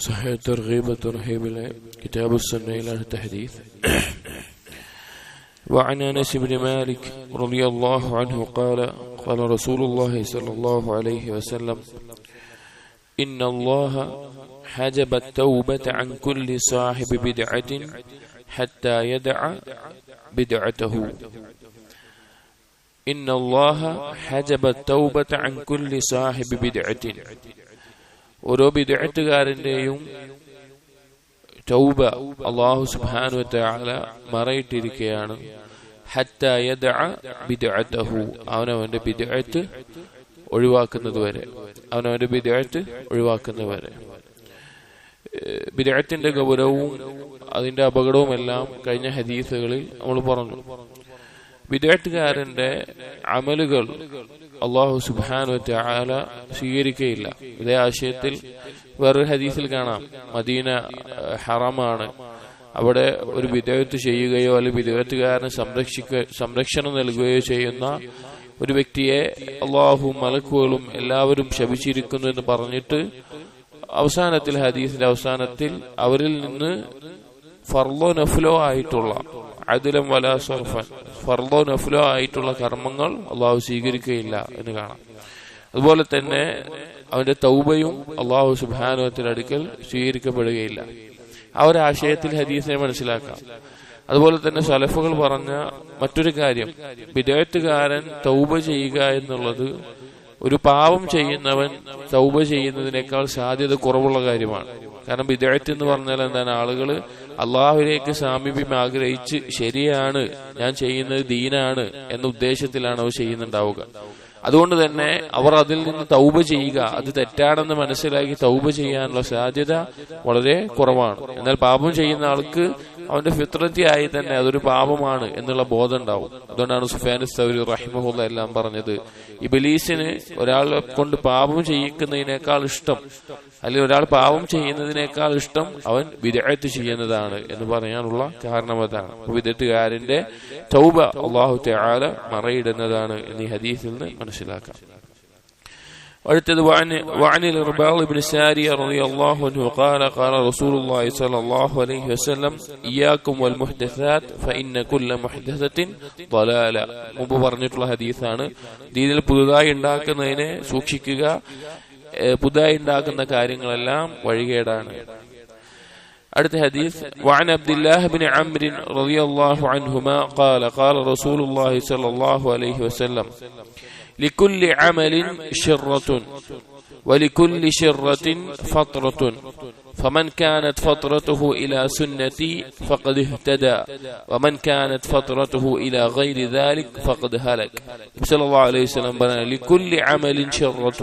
صحيح الترغيب والترهيب كتاب السنة إلى التحديث. وعن أنس بن مالك رضي الله عنه قال قال رسول الله صلى الله عليه وسلم إن الله حجب التوبة عن كل صاحب بدعة حتى يدع بدعته. إن الله حجب التوبة عن كل صاحب بدعة. ഓരോ ബിദഅത്തുകാരന്റെയും ചൗബ അള്ളാഹു സുബ്ഹാനഹു വതആല മറയിട്ടിരിക്കുകയാണ് അവനവന്റെ ബിദഅത്ത് ഒഴിവാക്കുന്നത് വരെ അവനവന്റെ ബിദഅത്ത് ഒഴിവാക്കുന്നത് വരെ ബിദഅത്തിന്റെ ഗൗരവവും അതിന്റെ അപകടവും എല്ലാം കഴിഞ്ഞ ഹദീസുകളിൽ നമ്മൾ പറഞ്ഞു. വിദേട്ടുകാരന്റെ അമലുകൾ അള്ളാഹു സുബാനു ആല സ്വീകരിക്കുകയില്ല ഇതേ ആശയത്തിൽ വേറൊരു ഹദീസിൽ കാണാം. മദീന ഹറമാണ്. അവിടെ ഒരു വിദേഹത്ത് ചെയ്യുകയോ അല്ലെങ്കിൽ വിധേയത്തുകാരന് സംരക്ഷിക്ക സംരക്ഷണം നൽകുകയോ ചെയ്യുന്ന ഒരു വ്യക്തിയെ അള്ളാഹു മലക്കുകളും എല്ലാവരും ശപിച്ചിരിക്കുന്നു എന്ന് പറഞ്ഞിട്ട് അവസാനത്തിൽ ഹദീസിന്റെ അവസാനത്തിൽ അവരിൽ നിന്ന് ഫർലോ നഫ്ലോ ആയിട്ടുള്ള അതിലും വല സർഫൻ. ഫർദോ നഫ്ലോ ആയിട്ടുള്ള കർമ്മങ്ങൾ അള്ളാഹു സ്വീകരിക്കുകയില്ല എന്ന് കാണാം. അതുപോലെ തന്നെ അവന്റെ തൗബയും അള്ളാഹു സുബാനുവത്തിന്റെ അടുക്കൽ സ്വീകരിക്കപ്പെടുകയില്ല. ആ ഒരു ആശയത്തിൽ ഹദീസിനെ മനസ്സിലാക്കാം. അതുപോലെ തന്നെ സലഫുകൾ പറഞ്ഞ മറ്റൊരു കാര്യം വിദേഹത്തുകാരൻ തൗബ ചെയ്യുക എന്നുള്ളത് ഒരു പാവം ചെയ്യുന്നവൻ തൗബ ചെയ്യുന്നതിനേക്കാൾ സാധ്യത കുറവുള്ള കാര്യമാണ്. കാരണം വിദേഹത്ത് എന്ന് പറഞ്ഞാൽ എന്താണ്? ആളുകൾ അള്ളാഹുലേക്ക് സാമീപ്യം ആഗ്രഹിച്ച് ശരിയാണ് ഞാൻ ചെയ്യുന്നത് ദീനാണ് എന്ന ഉദ്ദേശത്തിലാണ് അവർ ചെയ്യുന്നുണ്ടാവുക. അതുകൊണ്ട് തന്നെ അവർ അതിൽ നിന്ന് തൗബ ചെയ്യുക. അത് തെറ്റാണെന്ന് മനസ്സിലാക്കി തൗബ ചെയ്യാനുള്ള സാധ്യത വളരെ കുറവാണ്. എന്നാൽ പാപം ചെയ്യുന്ന ആൾക്ക് അവന്റെ ഫിത്രത്തി ആയി തന്നെ അതൊരു പാപമാണ് എന്നുള്ള ബോധം ഉണ്ടാവും അതുകൊണ്ടാണ് സുഫാൻ സൗരി റഹിമഹുല്ല എല്ലാം പറഞ്ഞത് ഇബലീസിന് ഒരാളെ കൊണ്ട് പാപം ചെയ്യിക്കുന്നതിനേക്കാൾ ഇഷ്ടം അല്ലെങ്കിൽ ഒരാൾ പാപം ചെയ്യുന്നതിനേക്കാൾ ഇഷ്ടം അവൻ വിദഗ്ധ ചെയ്യുന്നതാണ് എന്ന് പറയാനുള്ള കാരണം അതാണ്. വിദഗ്ധകാരന്റെ ചൗബ അള്ളാഹു മറയിടുന്നതാണ് എന്നീ ഹദീസിൽ നിന്ന് മനസ്സിലാക്കാം. അടുത്തത് وعن وعن الرباط بن سارية رضي الله عنه قال قال رسول الله صلى الله عليه وسلم إياكم والمحدثات فإن كل محدثة ضلالة മുമ്പ് പറഞ്ഞിട്ടുള്ള ഹദീസാണ് ദീനിൽ പുതുതായി ഉണ്ടാക്കുന്നതിനെ സൂക്ഷിക്കുക പുതുതായി ഉണ്ടാക്കുന്ന കാര്യങ്ങളെല്ലാം വഴികേടാണ് അടുത്ത ഹദീസ് وعن عبد الله بن عمرو رضي الله عنهما قال قال رسول الله صلى الله عليه وسلم لكل عمل شرة ولكل شرة فترة فمن كانت فترته إلى سنتي فقد اهتدى ومن كانت فترته إلى غير ذلك فقد هلك صلى الله عليه وسلم لكل عمل شرة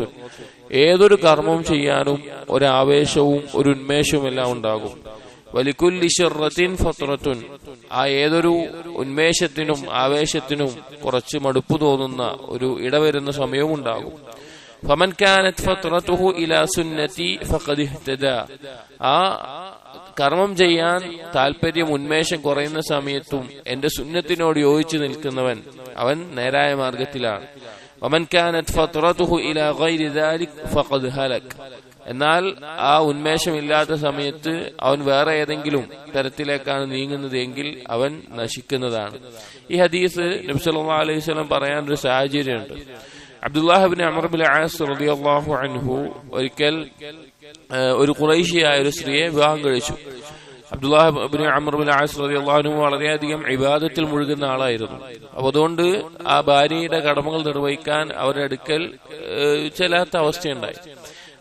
ഏതൊരു കർമ്മം ചെയ്യാനും ഒരാവേശവും ഒരു ഉന്മേഷവും എല്ലാം ഉണ്ടാകും വലിക്കുല്ലി ഷെറത്തിൻ ഫത്രത്തുൻ ആ ഏതൊരു ഉന്മേഷത്തിനും ആവേശത്തിനും കുറച്ച് മടുപ്പ് തോന്നുന്ന ഒരു ഇടവരുന്ന സമയവും ഉണ്ടാകും. ഫമൻ കാനത് ഫത്രത്തുഹു ഇലാ സുന്നതി ഫഖദ് ആ കർമ്മം ചെയ്യാൻ താല്പര്യം ഉന്മേഷം കുറയുന്ന സമയത്തും എന്റെ സുന്നത്തിനോട് യോജിച്ചു നിൽക്കുന്നവൻ അവൻ നേരായ മാർഗത്തിലാണ്. വമൻ കാനത് ഫത്രത്തുഹു ഇലാ ഗൈരി ദാലിക് ഫഖദ് ഹലക്. എന്നാൽ ആ ഉന്മേഷമില്ലാത്ത സമയത്ത് അവൻ വേറെ ഏതെങ്കിലും തരത്തിലേക്കാണ് നീങ്ങുന്നത് എങ്കിൽ അവൻ നശിക്കുന്നതാണ്. ഈ ഹദീസ് നബ്സല്ലാ അലൈഹി സ്വലം ഒരു സാഹചര്യമുണ്ട്. അബ്ദുല്ലാഹിബിൻ അമർബുൽ ആസ് റളിയല്ലാഹു അൻഹു ഒരിക്കൽ ഒരു കുറേശിയായ ഒരു സ്ത്രീയെ വിവാഹം കഴിച്ചു. അബ്ദുല്ലാഹിബിൻ അമർബുൽ ആസ് റളിയല്ലാഹു വളരെയധികം ഇബാദത്തിൽ മുഴുകുന്ന ആളായിരുന്നു. അപ്പൊ അതുകൊണ്ട് ആ ഭാര്യയുടെ കടമകൾ നിർവഹിക്കാൻ അവരുടെ അടുക്കൽ ചെല്ലാത്ത അവസ്ഥയുണ്ടായി.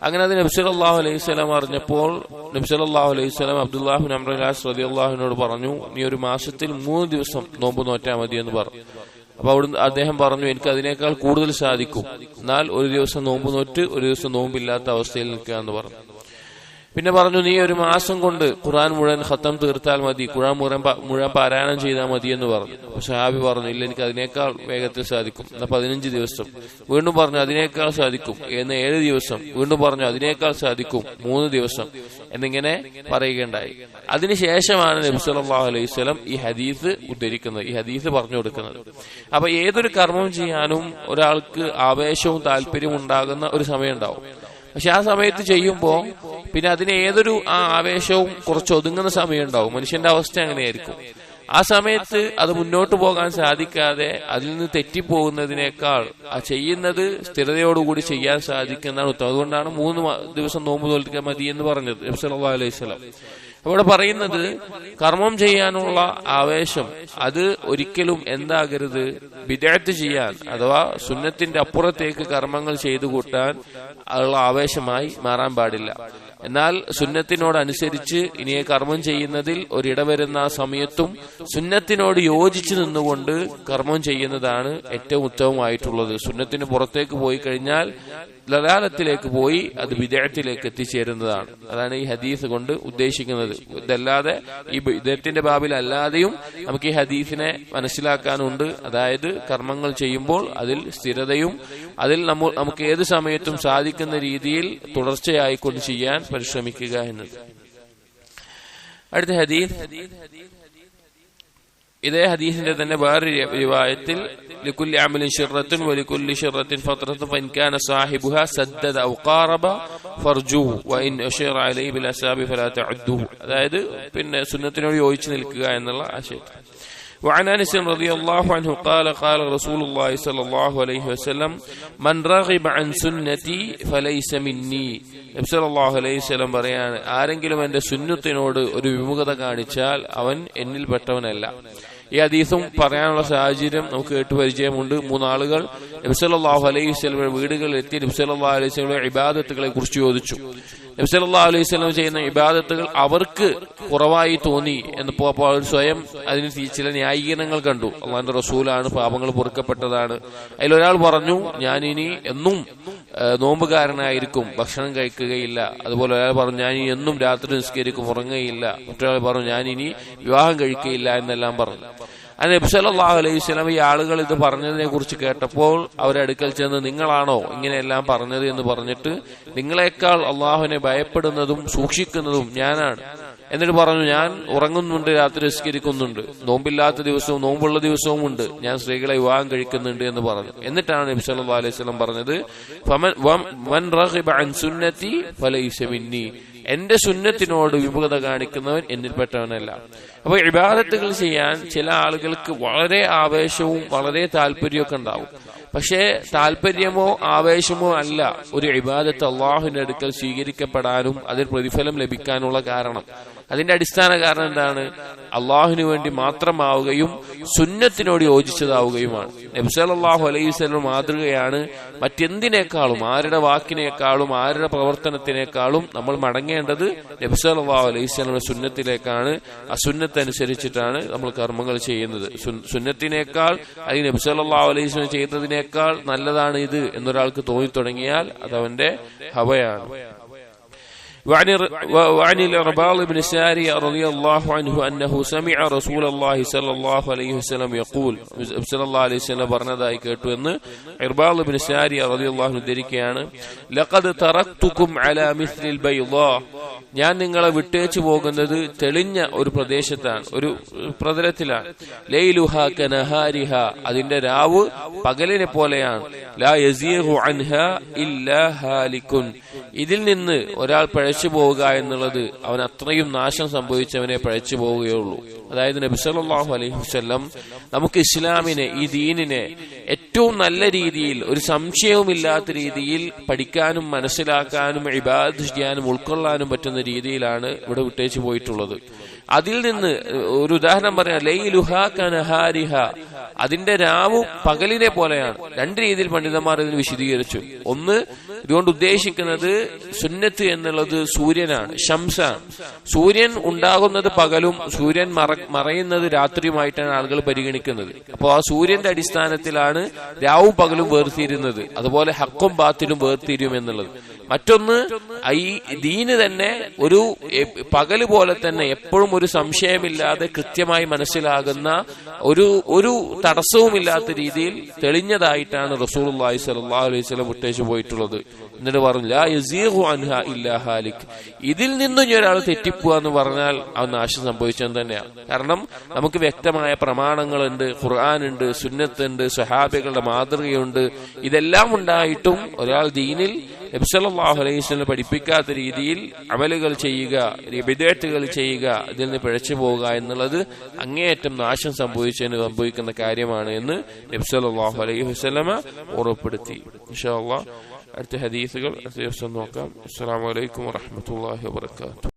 അങ്ങനെ അത് നബ്സലാഹു അലൈഹി സ്വലാം അറിഞ്ഞപ്പോൾ നബ്സലാഹു അലൈഹി സ്വലാം അബ്ദുല്ലാഹു അമ്രാസ് റതി അള്ളാഹുവിനോട് പറഞ്ഞു നീ ഒരു മാസത്തിൽ മൂന്ന് ദിവസം നോമ്പ് നോറ്റാൽ മതി എന്ന് പറഞ്ഞു. അപ്പൊ അവിടുന്ന് അദ്ദേഹം പറഞ്ഞു എനിക്ക് അതിനേക്കാൾ കൂടുതൽ സാധിക്കും. എന്നാൽ ഒരു ദിവസം നോമ്പ് നോറ്റ് ഒരു ദിവസം നോമ്പില്ലാത്ത അവസ്ഥയിൽ നിൽക്കുക എന്ന് പറഞ്ഞു. പിന്നെ പറഞ്ഞു നീ ഒരു മാസം കൊണ്ട് ഖുറാൻ മുഴുവൻ ഖത്തം തീർത്താൽ മതി ഖുറാൻ മുഴുവൻ മുഴുവൻ പാരായണം ചെയ്താൽ മതി എന്ന് പറഞ്ഞു. ഷാബി പറഞ്ഞു ഇല്ല എനിക്ക് അതിനേക്കാൾ വേഗത്തിൽ സാധിക്കും. എന്നാ പതിനഞ്ച് ദിവസം. വീണ്ടും പറഞ്ഞു അതിനേക്കാൾ സാധിക്കും. എന്ന് ഏഴ് ദിവസം. വീണ്ടും പറഞ്ഞു അതിനേക്കാൾ സാധിക്കും മൂന്ന് ദിവസം. എന്നിങ്ങനെ പറയുകയുണ്ടായി. അതിനുശേഷമാണ് നബി സല്ലല്ലാഹു അലൈഹി വസല്ലം ഈ ഹദീസ് ഉദ്ധരിക്കുന്നത് ഈ ഹദീസ് പറഞ്ഞു കൊടുക്കുന്നത്. അപ്പൊ ഏതൊരു കർമ്മം ചെയ്യാനും ഒരാൾക്ക് ആവേശവും താല്പര്യവും ഉണ്ടാകുന്ന ഒരു സമയം ഉണ്ടാവും. പക്ഷെ ആ സമയത്ത് ചെയ്യുമ്പോൾ പിന്നെ അതിന് ഏതൊരു ആ ആവേശവും കുറച്ച് ഒതുങ്ങുന്ന സമയം ഉണ്ടാവും. മനുഷ്യന്റെ അവസ്ഥ അങ്ങനെയായിരിക്കും. ആ സമയത്ത് അത് മുന്നോട്ട് പോകാൻ സാധിക്കാതെ അതിൽ നിന്ന് തെറ്റിപ്പോകുന്നതിനേക്കാൾ ആ ചെയ്യുന്നത് സ്ഥിരതയോടുകൂടി ചെയ്യാൻ സാധിക്കുന്നതാണ് ഉത്തമം. അതുകൊണ്ടാണ് മൂന്ന് ദിവസം നോമ്പ് തോൽക്കാൻ മതി എന്ന് പറഞ്ഞത് അലൈഹി വസല്ലം. അവിടെ പറയുന്നത് കർമ്മം ചെയ്യാനുള്ള ആവേശം അത് ഒരിക്കലും എന്താകരുത് വിദേഹത്ത് ചെയ്യാൻ അഥവാ സുന്നത്തിന്റെ അപ്പുറത്തേക്ക് കർമ്മങ്ങൾ ചെയ്തു കൂട്ടാൻ ഉള്ള ആവേശമായി മാറാൻ പാടില്ല. എന്നാൽ സുന്നത്തിനോട് അനുസരിച്ച് ഇനിയെ കർമ്മം ചെയ്യുന്നതിൽ ഒരിടവരുന്ന ആ സമയത്തും സുന്നത്തിനോട് യോജിച്ചു നിന്നുകൊണ്ട് കർമ്മം ചെയ്യുന്നതാണ് ഏറ്റവും ഉത്തമമായിട്ടുള്ളത്. സുന്നത്തിന് പുറത്തേക്ക് പോയി കഴിഞ്ഞാൽ ലലാലത്തിലേക്ക് പോയി അത് വിദേഹത്തിലേക്ക് എത്തിച്ചേരുന്നതാണ്. അതാണ് ഈ ഹദീസ് കൊണ്ട് ഉദ്ദേശിക്കുന്നത്. ഇതല്ലാതെ ഈ വിദേഹത്തിന്റെ ബാബിൽ അല്ലാതെയും നമുക്ക് ഈ ഹദീസിനെ മനസ്സിലാക്കാനുണ്ട്. അതായത് കർമ്മങ്ങൾ ചെയ്യുമ്പോൾ അതിൽ സ്ഥിരതയും അതിൽ നമുക്ക് ഏത് സമയത്തും സാധിക്കുന്ന രീതിയിൽ തുടർച്ചയായിക്കൊണ്ട് ചെയ്യാൻ പരിശ്രമിക്കുക എന്നത് അടുത്ത ഹദീസ് ഇതേ ഹദീസിന്റെ തന്നെ വേറെ റിവായത്തിൽ لكل عمل شرة ولكل شرة فترة فإن كان صاحبها سدد أو قارب فرجوه وإن أشير عليه بالأساب فلا تعدوه അതായത് പിന്നെ സുന്നത്തിനോട് യോജിച്ചു നിൽക്കുക എന്നുള്ള ആശയത്തിൽ وعن انس رضي الله عنه قال قال رسول الله صلى الله عليه وسلم من رغب عن سنتي فليس مني നബി സല്ലല്ലാഹു അലൈഹി വസല്ലം പറയാണ് ആരെങ്കിലും എന്റെ സുന്നത്തിനോട് ഒരു വിമുഖത കാണിച്ചാൽ അവൻ എന്നിൽപ്പെട്ടവനല്ല ഈ അതീസും പറയാനുള്ള സാഹചര്യം നമുക്ക് കേട്ട് പരിചയമുണ്ട്. മൂന്നാളുകൾ നബ്സലാഹു അലൈഹി സ്വലമിയുടെ വീടുകളിൽ എത്തി നബ്സലാ അലൈഹി സ്വലമിയുടെ ഇബാദത്തുകളെ കുറിച്ച് ചോദിച്ചു. നബ്സലാ അലൈഹി സ്വലം ചെയ്യുന്ന ഇബാദത്തുകൾ അവർക്ക് കുറവായി തോന്നി എന്ന് അപ്പോൾ അവർ സ്വയം അതിന് ചില ന്യായീകരണങ്ങൾ കണ്ടു. അള്ളാന്റെ റസൂലാണ് പാപങ്ങൾ പൊറുക്കപ്പെട്ടതാണ്. അതിലൊരാൾ പറഞ്ഞു ഞാനിനി എന്നും നോമ്പുകാരനായിരിക്കും ഭക്ഷണം കഴിക്കുകയില്ല. അതുപോലെ ഒരാൾ പറഞ്ഞു ഞാൻ എന്നും രാത്രി നിസ്കരിക്കും ഉറങ്ങുകയില്ല. മറ്റൊരാൾ പറഞ്ഞു ഞാൻ ഇനി വിവാഹം കഴിക്കുകയില്ല എന്നെല്ലാം പറഞ്ഞു. അത് നബി സല്ലല്ലാഹു അലൈഹി വസല്ലം ഈ ആളുകൾ ഇത് പറഞ്ഞതിനെ കുറിച്ച് കേട്ടപ്പോൾ അവരടുക്കൽ ചെന്ന് നിങ്ങളാണോ ഇങ്ങനെയെല്ലാം പറഞ്ഞത്? എന്ന് പറഞ്ഞിട്ട് നിങ്ങളെക്കാൾ അള്ളാഹുവിനെ ഭയപ്പെടുന്നതും സൂക്ഷിക്കുന്നതും ഞാനാണ്. എന്നിട്ട് പറഞ്ഞു ഞാൻ ഉറങ്ങുന്നുണ്ട് രാത്രി നിസ്കരിക്കുന്നുണ്ട്. നോമ്പില്ലാത്ത ദിവസവും നോമ്പുള്ള ദിവസവും ഉണ്ട്. ഞാൻ സ്ത്രീകളെ വിവാഹം കഴിക്കുന്നുണ്ട് എന്ന് പറഞ്ഞു. എന്നിട്ടാണ് നബി സല്ലു അലൈഹി സ്വലം പറഞ്ഞത് എന്റെ സുന്നത്തിനോട് വിമുഖത കാണിക്കുന്നവൻ എന്നിൽപ്പെട്ടവനല്ല അപ്പൊ ഇബാദത്തുകൾ ചെയ്യാൻ ചില ആളുകൾക്ക് വളരെ ആവേശവും വളരെ താല്പര്യമൊക്കെ ഉണ്ടാവും. പക്ഷേ താല്പര്യമോ ആവേശമോ അല്ല ഒരു ഇബാദത്ത് അള്ളാഹുവിന്റെ അടുക്കൽ സ്വീകരിക്കപ്പെടാനും അതിൽ പ്രതിഫലം ലഭിക്കാനുള്ള കാരണം. അതിന്റെ അടിസ്ഥാന കാരണം എന്താണ്? അള്ളാഹുവിന് വേണ്ടി മാത്രമാവുകയും സുന്നത്തിനോട് യോജിച്ചതാവുകയുമാണ്. നബ്സലാഹു അലൈഹി സ്വലം മാതൃകയാണ് മറ്റെന്തിനേക്കാളും ആരുടെ വാക്കിനേക്കാളും ആരുടെ പ്രവർത്തനത്തിനേക്കാളും നമ്മൾ മടങ്ങേണ്ടത് നബ്സലാഹു അലൈഹി സ്വലമിന്റെ സുന്നത്തിലേക്കാണ്. ആ സുന്നത്തനുസരിച്ചിട്ടാണ് നമ്മൾ കർമ്മങ്ങൾ ചെയ്യുന്നത്. സുന്നത്തിനേക്കാൾ അല്ലെങ്കിൽ നബ്സലാഹു അലൈഹി സ്വലം ചെയ്തതിനേക്കാൾ നല്ലതാണ് ഇത് എന്നൊരാൾക്ക് തോന്നി തുടങ്ങിയാൽ അതവന്റെ ഹവയാണ്. وعن وعن الإرباض بن سارية رضي الله عنه أنه سمع رسول الله صلى الله عليه وسلم يقول صلى الله عليه وسلم പറഞ്ഞതായി കേട്ടു എന്ന് ഇർബാൽ ബിൻ സാരിയ റളിയല്ലാഹു അൻഹു ധരിക്കുകയാണ് ലഖദ് തറക്തുക്കും അലാ മിസ്ലിൽ ബൈളാ ഞാൻ നിങ്ങളെ വിട്ടേച്ചു പോകുന്നത് തെളിഞ്ഞ ഒരു പ്രദേശത്താണ് ഒരു പ്രതലത്തിലാണ് ലൈലുഹ കനഹാരിഹ അതിന്റെ രാവ് പകലിനെ പോലെയാണ് ലാ യസീഹു അൻഹ ഇല്ലാ ഹാലിക്കുൻ ഇതിൽ നിന്ന് ഒരാൾ പഴച്ചു പോവുക എന്നുള്ളത് അവൻ അത്രയും നാശം സംഭവിച്ചവനെ പഴച്ചു പോവുകയുള്ളൂ. അതായത് നബി സല്ലല്ലാഹു അലൈഹി നമുക്ക് ഇസ്ലാമിനെ ഈ ദീനിനെ ഏറ്റവും നല്ല രീതിയിൽ ഒരു സംശയവുമില്ലാത്ത രീതിയിൽ പഠിക്കാനും മനസ്സിലാക്കാനും ഇബാദ് ചെയ്യാനും ഉൾക്കൊള്ളാനും പറ്റുന്ന രീതിയിലാണ് ഇവിടെ വിട്ടേച്ചു പോയിട്ടുള്ളത്. അതിൽ നിന്ന് ഒരു ഉദാഹരണം പറയാം ലൈലുഹ കനഹാരിഹ. അതിന്റെ രാവും പകലിനെ പോലെയാണ്. രണ്ട് രീതിയിൽ പണ്ഡിതന്മാർ ഇതിന് വിശദീകരിച്ചു. ഒന്ന് ഇതുകൊണ്ട് ഉദ്ദേശിക്കുന്നത് സുന്നത്ത് എന്നുള്ളത് സൂര്യനാണ് ശംസാണ്. സൂര്യൻ ഉണ്ടാകുന്നത് പകലും സൂര്യൻ മറ മറയുന്നത് രാത്രിയുമായിട്ടാണ് ആളുകൾ പരിഗണിക്കുന്നത്. അപ്പോൾ ആ സൂര്യന്റെ അടിസ്ഥാനത്തിലാണ് രാവും പകലും വേർതിരുന്നത്. അതുപോലെ ഹക്കും ബാത്തിലും വേർതിരും എന്നുള്ളത് മറ്റൊന്ന് ഈ ദീന് തന്നെ ഒരു പകൽ പകൽ പോലെ തന്നെ എപ്പോഴും ഒരു സംശയമില്ലാതെ കൃത്യമായി മനസ്സിലാകുന്ന ഒരു ഒരു തടസ്സവുമില്ലാത്ത രീതിയിൽ തെളിഞ്ഞതായിട്ടാണ് റസൂൽ അള്ളാഹി സ്വലല്ലാഹു അലൈഹി സ്വലം വിട്ടേച്ചു പോയിട്ടുള്ളത്. എന്നിട്ട് പറഞ്ഞു അൻഹ ഇല്ലാ ഹാലിക്. ഇതിൽ നിന്നും ഇനി ഒരാൾ തെറ്റിപ്പോവുക എന്ന് പറഞ്ഞാൽ അവൻ നാശം സംഭവിച്ചത് തന്നെയാണ് കാരണം നമുക്ക് വ്യക്തമായ പ്രമാണങ്ങളുണ്ട് ഖുർആാനുണ്ട് സുന്നത്തുണ്ട് സ്വഹാബികളുടെ മാതൃകയുണ്ട്. ഇതെല്ലാം ഉണ്ടായിട്ടും ഒരാൾ ദീനിൽ നബ്സല്ലാഹു അലൈഹി പഠിപ്പിക്കാത്ത രീതിയിൽ അമലുകൾ ചെയ്യുക വിദേറ്റുകൾ ചെയ്യുക ഇതിൽ നിന്ന് പിഴച്ചു പോവുക എന്നുള്ളത് അങ്ങേയറ്റം നാശം സംഭവിച്ചതിന് സംഭവിക്കുന്ന കാര്യമാണ് എന്ന് നബ്സല്ലാഹു അലൈഹി വസ്ലമ ഉറപ്പെടുത്തി ഇൻഷാ അടുത്ത ഹദീസുകൾ അടുത്ത ദിവസം നോക്കാം. അസ്സാം വലൈക്കും വാഹമത്തല്ലാഹി വാത്തു